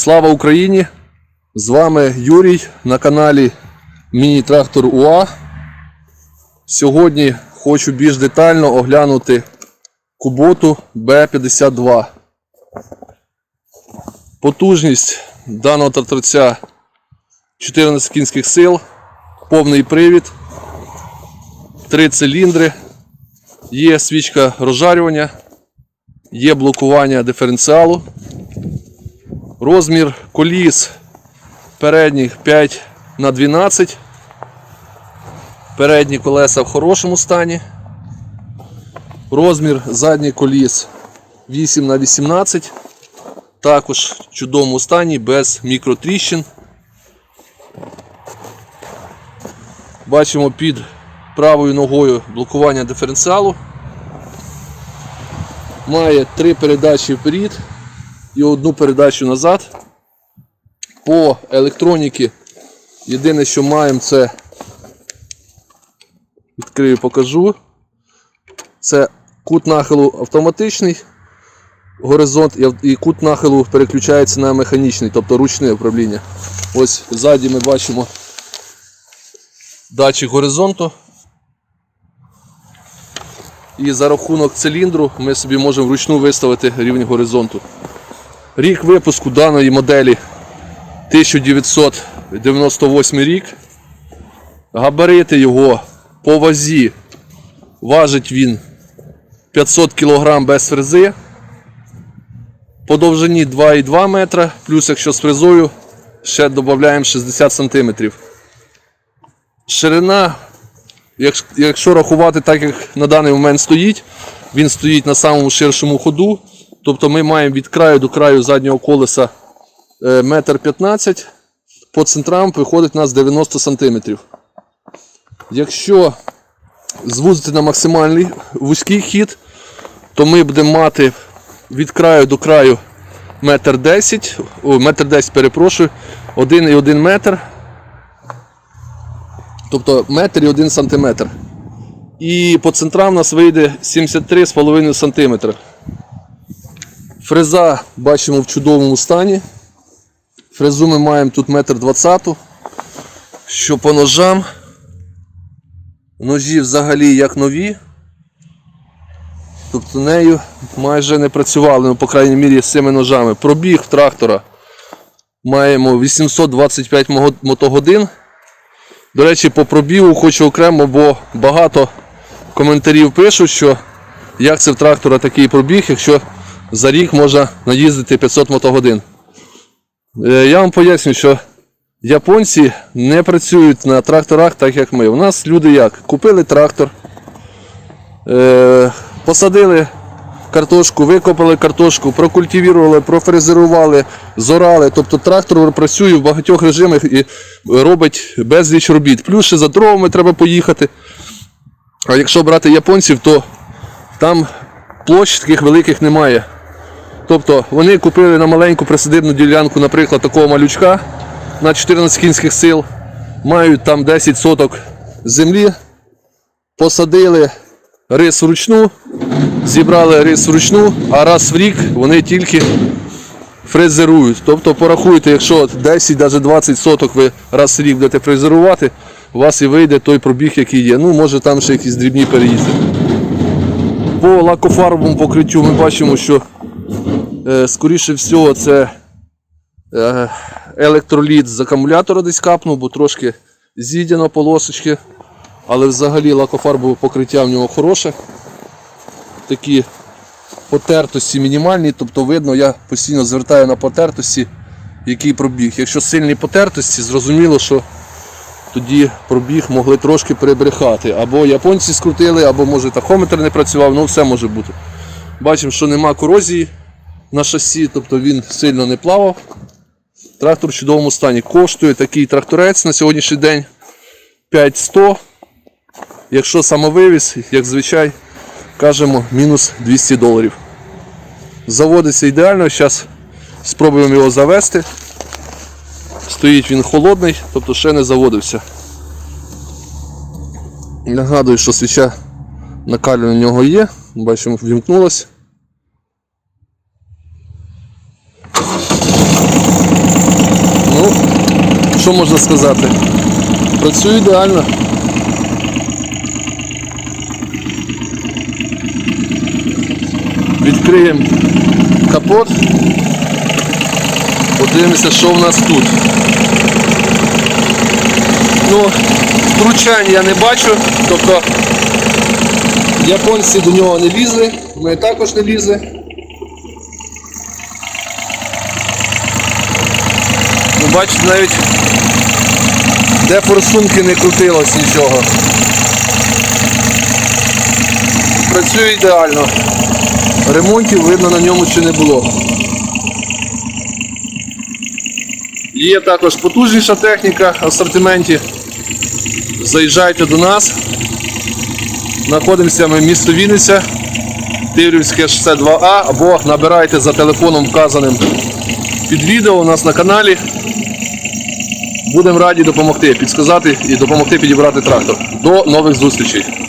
Слава Україні! З вами Юрій на каналі Міні-трактор УА. Сьогодні хочу більш детально оглянути Куботу Б52. Потужність даного тракторця 14 кінських сил, повний привід, 3 циліндри, є свічка розжарювання, є блокування диференціалу. Розмір коліс передніх 5 на 12. Передні колеса в хорошому стані. Розмір задніх коліс 8 на 18. Також в чудовому стані без мікротріщин. Бачимо під правою ногою блокування диференціалу. Має три передачі вперед і одну передачу назад. По електроніки єдине, що маємо, це відкрию, покажу. Це кут нахилу автоматичний, горизонт і кут нахилу переключається на механічний, тобто ручне управління. Ось ззаді ми бачимо датчик горизонту. І за рахунок циліндру ми собі можемо вручну виставити рівень горизонту. Рік випуску даної моделі 1998 рік. Габарити його по вазі важить він 500 кг без фрези. По довжині 2,2 метра, плюс якщо з фрезою ще додаємо 60 см. Ширина, якщо- рахувати так, як на даний момент стоїть, він стоїть на самому ширшому ходу. Тобто ми маємо від краю до краю заднього колеса е, метр 15 по центрам виходить у нас 90 см. Якщо звузити на максимальний вузький хід, то ми будемо мати від краю до краю метр 10, о, метр 10, перепрошую, 1,1 метр. Тобто метр і 1 сантиметр. І по центрам у нас вийде 73,5 см. Фреза бачимо в чудовому стані. Фрезу ми маємо тут метр двадцяту. Що по ножам. Ножі взагалі як нові. Тобто нею майже не працювали, ну, по крайній мірі, з цими ножами. Пробіг трактора маємо 825 мотогодин. До речі, по пробігу хочу окремо, бо багато коментарів пишуть, що як це в трактора такий пробіг, якщо за рік можна наїздити 500 мотогодин. Е, Я вам поясню, що японці не працюють на тракторах так, як ми. У нас люди як? Купили трактор, е, посадили картошку, викопали картошку, прокультивували, профрезерували, зорали. Тобто трактор працює в багатьох режимах і робить безліч робіт. Плюс ще за дровами треба поїхати. А якщо брати японців, то там площ таких великих немає. Тобто вони купили на маленьку присадибну ділянку, наприклад, такого малючка на 14 кінських сил, мають там 10 соток землі, посадили рис вручну, зібрали рис вручну, а раз в рік вони тільки фрезерують. Тобто порахуйте, якщо 10, навіть 20 соток ви раз в рік будете фрезерувати, у вас і вийде той пробіг, який є. Ну, може там ще якісь дрібні переїзди. По лакофарбовому покриттю ми бачимо, що скоріше всього це е, електроліт з акумулятора десь капнув, бо трошки з'їдено полосочки. Але взагалі лакофарбове покриття в нього хороше. Такі потертості мінімальні, тобто видно, я постійно звертаю на потертості, який пробіг. Якщо сильні потертості, зрозуміло, що тоді пробіг могли трошки перебрехати. Або японці скрутили, або може тахометр не працював, ну все може бути. Бачимо, що нема корозії на шасі, тобто він сильно не плавав. Трактор в чудовому стані. Коштує такий тракторець на сьогоднішній день 5100. Якщо самовивіз, як звичай, кажемо мінус 200 доларів. Заводиться ідеально, зараз спробуємо його завести. Стоїть він холодний, тобто ще не заводився. Нагадую, що свіча накалювання в нього є. Бачимо, вімкнулась. Що можна сказати? Працює ідеально. Відкриємо капот. Подивимося, що в нас тут. Ну, втручань я не бачу, тобто японці до нього не лізли, ми також не лізли. Бачите, навіть де форсунки не крутилось нічого. Працює ідеально. Ремонтів видно на ньому ще не було. Є також потужніша техніка в асортименті. Заїжджайте до нас. Знаходимося ми в місто Вінниця, Тиврівське шосе 2А або набирайте за телефоном вказаним під відео у нас на каналі. Будемо раді допомогти, підсказати і допомогти підібрати трактор. До нових зустрічей!